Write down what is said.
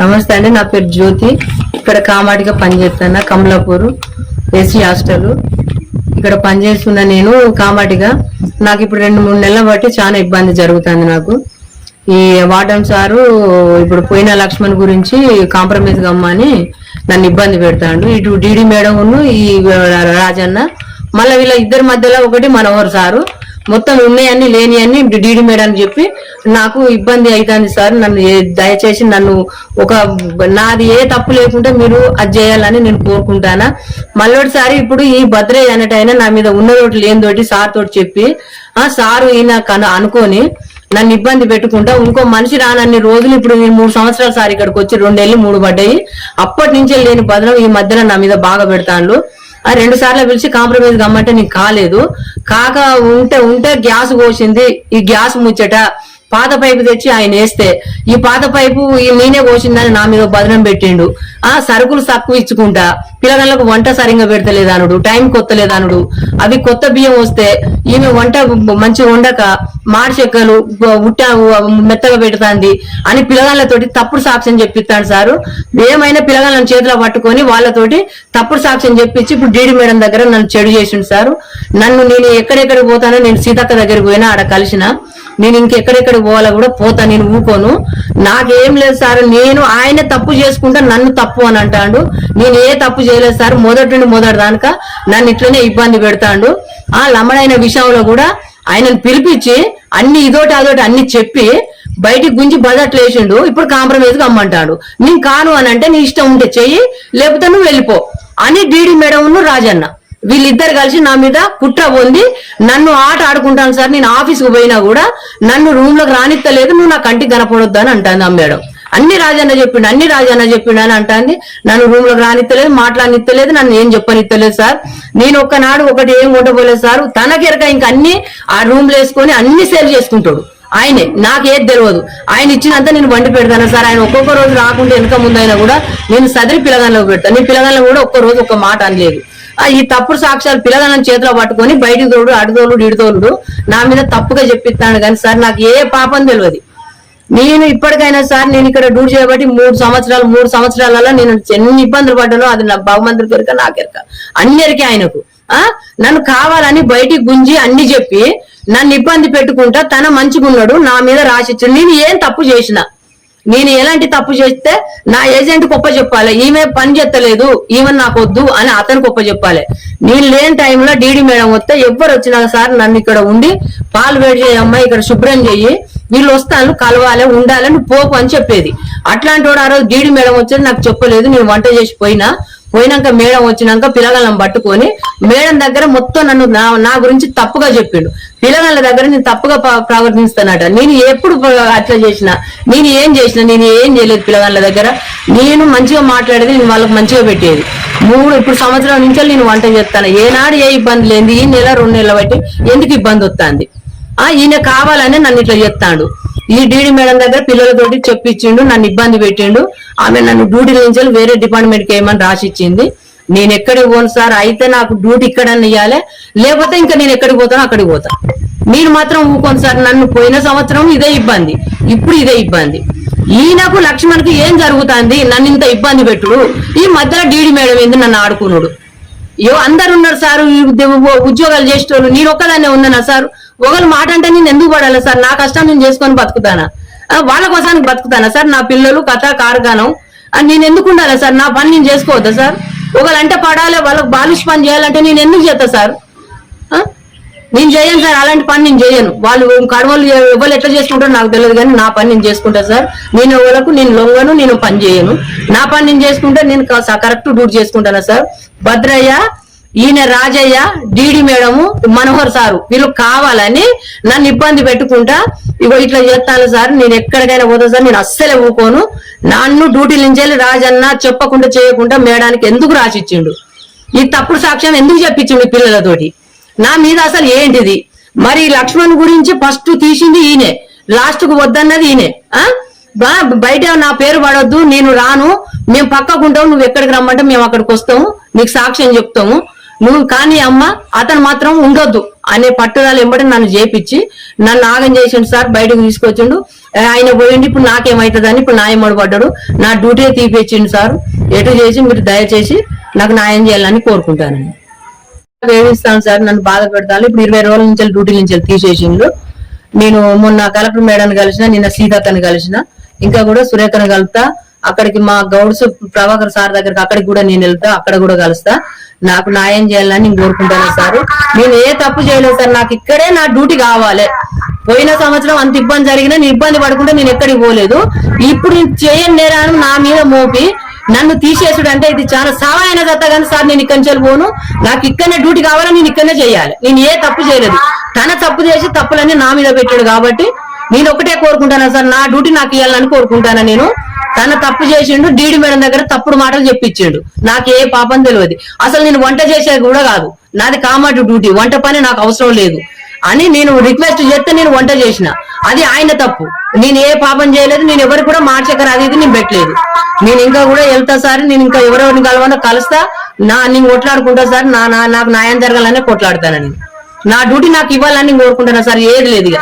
నమస్తే అండి నా పేరు జ్యోతి. ఇక్కడ కామాటిగా పనిచేస్తాను కమలాపూర్ ఏసీ హాస్టల్. ఇక్కడ పనిచేస్తున్న నేను కామాటిగా నాకు ఇప్పుడు రెండు మూడు నెలల బట్టి చాలా ఇబ్బంది జరుగుతుంది నాకు. ఈ వార్డన్ సారు ఇప్పుడు పోయిన లక్ష్మణ్ గురించి కాంప్రమైజ్ కమ్మని నన్ను ఇబ్బంది పెడతాడు. ఇటు డిడి మేడం ఈ రాజన్న మళ్ళీ వీళ్ళ ఇద్దరి మధ్యలో ఒకటి మనోహర్ సారు. మొత్తం ఉన్నాయని లేని అన్ని డీడీ మేడం అని చెప్పి నాకు ఇబ్బంది అవుతుంది సార్ నన్ను దయచేసి నన్ను ఒక నాది ఏ తప్పు లేకుంటే మీరు అది చేయాలని నేను కోరుకుంటానా? మళ్ళొకసారి ఇప్పుడు ఈ భద్రయ్య అనేటైనా నా మీద ఉన్నదోటి లేనిదోటి సార్ తోటి చెప్పి ఆ సారు ఈయన కను అనుకొని నన్ను ఇబ్బంది పెట్టుకుంటా ఇంకో మనిషి రానన్ని రోజులు ఇప్పుడు నేను మూడు సంవత్సరాల సార్ ఇక్కడికి వచ్చి రెండేళ్ళు మూడు పడ్డాయి. అప్పటి నుంచే లేని బదనం ఈ మధ్యన నా మీద బాగా పెడతాను ఆ రెండు సార్లు పిలిచి కాంప్రమైజ్ కమ్మంటే నీకు కాలేదు. కాక ఉంటే ఉంటే గ్యాస్ పోసింది. ఈ గ్యాస్ ముచ్చట. పాత పైపు తెచ్చి ఆయన వేస్తే ఈ పాత పైపు నేనే పోసిందని నా మీద బదనం పెట్టిండు. ఆ సరుకులు తక్కువ ఇచ్చుకుంటా పిల్లగాళ్ళకు వంట సరిగ్గా పెడతలేదనుడు టైం కొత్తలేదనుడు. అవి కొత్త బియ్యం వస్తే ఈమె వంట మంచిగా వండక మాడిచెక్కలు ఉట్ట మెత్తగా పెడుతుంది అని పిల్లగాళ్ళతోటి తప్పుడు సాక్ష్యం చెప్పిస్తాను సారు. ఏమైనా పిల్లగాళ్ళని చేతిలో పట్టుకొని వాళ్ళతోటి తప్పుడు సాక్ష్యం చెప్పించి ఇప్పుడు డీడీ మేడం దగ్గర నన్ను చెడు చేసిండు సారు. నన్ను నేను ఎక్కడెక్కడ పోతానో నేను సీతక్క దగ్గరికి పోయినా ఆడ కలిసిన. నేను ఇంకెక్కడెక్కడ పోవాలో కూడా పోతా నేను ఊకోను. నాకేం లేదు సార్ నేను ఆయన తప్పు చేసుకుంటా నన్ను తప్పు అని అంటాడు. నేను ఏ తప్పు చేయలేదు సార్ మొదటి నుండి మొదటి దానిక నన్ను ఇట్లనే ఇబ్బంది పెడతాడు. ఆ లమ్మడైన విషయంలో కూడా ఆయనను పిలిపించి అన్ని ఇదోటి అదోటి అన్ని చెప్పి బయటికి గుంజి బదట్లేసిండు వేసిండు. ఇప్పుడు కాంప్రమైజ్ కమ్మంటాడు నేను కాను అని అంటే నీ ఇష్టం ఉంటే చెయ్యి లేకపోతే నువ్వు వెళ్ళిపో అని డీడీ మేడం రాజన్న. వీళ్ళిద్దరు కలిసి నా మీద కుట్ర పొంది నన్ను ఆట ఆడుకుంటాను సార్ నేను ఆఫీస్కి పోయినా కూడా నన్ను రూమ్లోకి రానిత్తలేదు నువ్వు నా కంటికి కనపడొద్దు అని అంటాను ఆ మేడం. అన్ని రాజన్న చెప్పిండు అన్ని రాజన్న చెప్పిండు అని అంటాంది. నన్ను రూమ్లోకి రానిత్తలేదు మాట్లాడనిత్తలేదు నన్ను ఏం చెప్పనిత్తలేదు సార్. నేను ఒక్కనాడు ఒకటి ఏం ఉండబోలేదు సార్. తనకెరక ఇంక అన్ని ఆ రూమ్లో వేసుకొని అన్ని సేవ్ చేసుకుంటాడు. ఆయనే నాకేది తెలియదు ఆయన ఇచ్చినంత నేను వండి పెడతాను సార్. ఆయన ఒక్కొక్క రోజు రాకుంటే వెనక ముందైనా కూడా నేను సదిరి పిల్లగాళ్ళకు పెడతాను నేను పిల్లగాళ్ళని కూడా ఒక్క రోజు ఒక్క మాట అనలేదు. ఈ తప్పుడు సాక్ష్యాలు పిల్లలను చేతిలో పట్టుకొని బయటికి తోడు అడుదోలుడు ఇడుదోలుడు నా మీద తప్పుగా చెప్పిస్తాను కానీ సార్ నాకు ఏ పాపం తెలియదు. నేను ఇప్పటికైనా సార్ నేను ఇక్కడ డ్యూటీ చేయబట్టి మూడు సంవత్సరాలు మూడు సంవత్సరాలలో నేను ఎన్ని ఇబ్బందులు పడ్డానో అది నా బహుమంతుడి కొరిక నాకెరక. అందరికీ ఆయనకు. ఆ? నన్ను కావాలని బయటికి గుంజి అన్ని చెప్పి నన్ను ఇబ్బంది పెట్టుకుంటా తన మంచిగున్నాడు నా మీద రాసిచ్చాడు. నేను ఏం తప్పు చేసినా? నేను ఎలాంటి తప్పు చేస్తే నా ఏజెంట్ గొప్ప చెప్పాలి ఈమె పని చేస్తలేదు ఈమె నాకు వద్దు అని అతను గొప్ప చెప్పాలి. నేను లేని టైంలో డీడీ మేడం వస్తే ఎవ్వరు వచ్చినా సార్ నన్ను ఇక్కడ ఉండి పాలు వేడి చేయమ్మా ఇక్కడ శుభ్రం చెయ్యి వీళ్ళు వస్తాను కలవాలి ఉండాలి నువ్వు పోకు అని చెప్పేది. అట్లాంటి వాడు ఆ రోజు డీడీ మేడం వచ్చేది నాకు చెప్పలేదు నేను వంట చేసి పోయినా. పోయినాక మేడం వచ్చినాక పిల్లగాళ్ళని పట్టుకొని మేడం దగ్గర మొత్తం నన్ను నా నా గురించి తప్పుగా చెప్పిండు. పిల్లగాళ్ళ దగ్గర నేను తప్పుగా ప్రవర్తిస్తానట. నేను ఎప్పుడు అట్లా చేసిన? నేను ఏం చేసిన? నేను ఏం చేయలేదు పిల్లగాళ్ళ దగ్గర? నేను మంచిగా మాట్లాడేది నేను వాళ్ళకి మంచిగా పెట్టేది. మూడు ఇప్పుడు సంవత్సరం నుంచి నేను వంట చేస్తాను. ఏనాడు ఏ ఇబ్బంది లేదు ఈ నెల రెండు నెలల బట్టి ఎందుకు ఇబ్బంది వస్తుంది? ఆ ఈయన కావాలని నన్ను ఇట్లా చెప్తాడు ఈ డీడీ మేడం దగ్గర పిల్లలతోటి చెప్పించిండు నన్ను ఇబ్బంది పెట్టిండు. ఆమె నన్ను డ్యూటీ నుంచి వేరే డిపార్ట్మెంట్కి ఏమని రాసి ఇచ్చింది నేను ఎక్కడికి పోను సార్ అయితే నాకు డ్యూటీ ఇక్కడ ఇవ్వాలి లేకపోతే ఇంకా నేను ఎక్కడికి పోతానో అక్కడికి పోతా. మీరు మాత్రం ఊకోను సార్ నన్ను పోయిన సంవత్సరం ఇదే ఇబ్బంది. ఇప్పుడు ఇదే ఇబ్బంది. ఈయనకు లక్ష్మణ్కి ఏం జరుగుతుంది? నన్ను ఇంత ఇబ్బంది పెట్టుడు. ఈ మధ్యలో డీడీ మేడం ఏంది నన్ను ఆడుకున్నాడు అయ్యో అందరు ఉన్నారు సార్ ఉద్యోగాలు చేసేటోళ్ళు నేను ఒక్కదాన్నే ఉన్నానా సార్? ఒకళ్ళు మాట అంటే నేను ఎందుకు పడాలా సార్? నా కష్టం నేను చేసుకొని బతుకుతానా? వాళ్ళ కోసానికి బతుకుతానా సార్? నా పిల్లలు కథ కారుగానం నేను ఎందుకు ఉండాలా సార్? నా పని నేను చేసుకోవద్దా సార్? ఒకళ్ళు అంటే పడాలి? వాళ్ళకి బాలిష్ పని చేయాలంటే నేను ఎందుకు చేస్తా సార్? నేను చేయను సార్ అలాంటి పని నేను చేయను. వాళ్ళు కడవలు ఎవరు ఎట్లా చేసుకుంటారో నాకు తెలియదు కానీ నా పని నేను చేసుకుంటా సార్. నేను ఎవరకు నేను లొంగను నేను పని చేయను. నా పని నేను చేసుకుంటే నేను కరెక్ట్ డ్యూటీ చేసుకుంటాను సార్? భద్రయ్య ఈయన Rajaiah DD madam Manohar sir వీళ్ళు కావాలని నన్ను ఇబ్బంది పెట్టుకుంటా ఇగో ఇట్లా చేస్తాను సార్ నేను ఎక్కడికైనా పోతా సార్ నేను అస్సలే ఊకోను. నన్ను డ్యూటీ నుంచి రాజన్న చెప్పకుండా చేయకుండా మేడానికి ఎందుకు రాసిచ్చిండు? ఈ తప్పుడు సాక్ష్యం ఎందుకు చెప్పించిండు పిల్లలతోటి? నా మీద అసలు ఏంటిది? మరి లక్ష్మణ్ గురించి ఫస్ట్ తీసింది ఈయనే. లాస్ట్కు వద్దన్నది ఈయనే. బయట నా పేరు పడొద్దు నేను రాను. మేము పక్కకుంటాం నువ్వు ఎక్కడికి రమ్మంటే మేము అక్కడికి వస్తాము. నీకు సాక్ష్యం చెప్తాము. నువ్వు కానీ అమ్మ అతను మాత్రం ఉండొద్దు అనే పట్టుదల ఎంబడి నన్ను చేపించి నన్ను ఆగం చేసిండు సార్ బయటకు తీసుకొచ్చిండు. ఆయన పోయిండి ఇప్పుడు నాకేమవుతుందని ఇప్పుడు న్యాయం పడ్డాడు. నా డ్యూటీ తీపిచ్చిండు సార్. ఎటు చేసి మీరు దయచేసి నాకు న్యాయం చేయాలని కోరుకుంటానండి వేధిస్తాను సార్ నన్ను బాధ పెడతాను ఇప్పుడు ఇరవై రోజుల నుంచి డ్యూటీ నుంచి తీసేసిండు నేను మొన్న కలెక్టర్ మేడం కలిసిన నిన్న సీతాతను కలిసిన. ఇంకా కూడా సురేఖను కలుపుతా. అక్కడికి మా గౌడ్స్ ప్రభాకర్ సార్ దగ్గరికి అక్కడికి కూడా నేను వెళ్తా అక్కడ కూడా కలుస్తా. నాకు న్యాయం చేయాలని నేను కోరుకుంటాను సార్. నేను ఏ తప్పు చేయలేదు సార్ నాకు ఇక్కడే నా డ్యూటీ కావాలి. పోయిన సంవత్సరం అంత ఇబ్బంది జరిగినా నేను ఇబ్బంది పడకుండా నేను ఎక్కడికి పోలేదు. ఇప్పుడు నేను చేయని నేరాను నా మీద మోపి నన్ను తీసేసుడు అంటే ఇది చాలా సామాన్య జత కానీ సార్ నేను ఇక్కడి నుంచి పోను. నాకు ఇక్కడనే డ్యూటీ కావాలని నేను ఇక్కడనే చేయాలి. నేను ఏ తప్పు చేయలేదు. తన తప్పు చేసి తప్పులన్నీ నా మీద పెట్టాడు కాబట్టి నేను ఒకటే కోరుకుంటాను సార్? నా డ్యూటీ నాకు ఇవ్వాలని కోరుకుంటాను నేను? తన తప్పు చేసిండు డీడి మేడం దగ్గర తప్పుడు మాటలు చెప్పించిండు. నాకు ఏ పాపం తెలియదు. అసలు నేను వంట చేసేది కూడా కాదు. నాది కామాటు డ్యూటీ. వంట పని నాకు అవసరం లేదు. అని నేను రిక్వెస్ట్ చేస్తే నేను వంట చేసిన. అది ఆయన తప్పు. నేను ఏ పాపం చేయలేదు నేను ఎవరు కూడా మార్చకర అది ఇది నేను పెట్టలేదు. నేను ఇంకా కూడా వెళ్తా సార్ నేను ఇంకా ఎవరెవరిని కలవనో కలుస్తా. నా నేను కొట్లాడుకుంటా సార్ నా నా- నాకు న్యాయం జరగాలనే కొట్లాడతానని నా డ్యూటీ నాకు ఇవ్వాలని కోరుకుంటున్నా సార్ ఏది లేదు ఇక.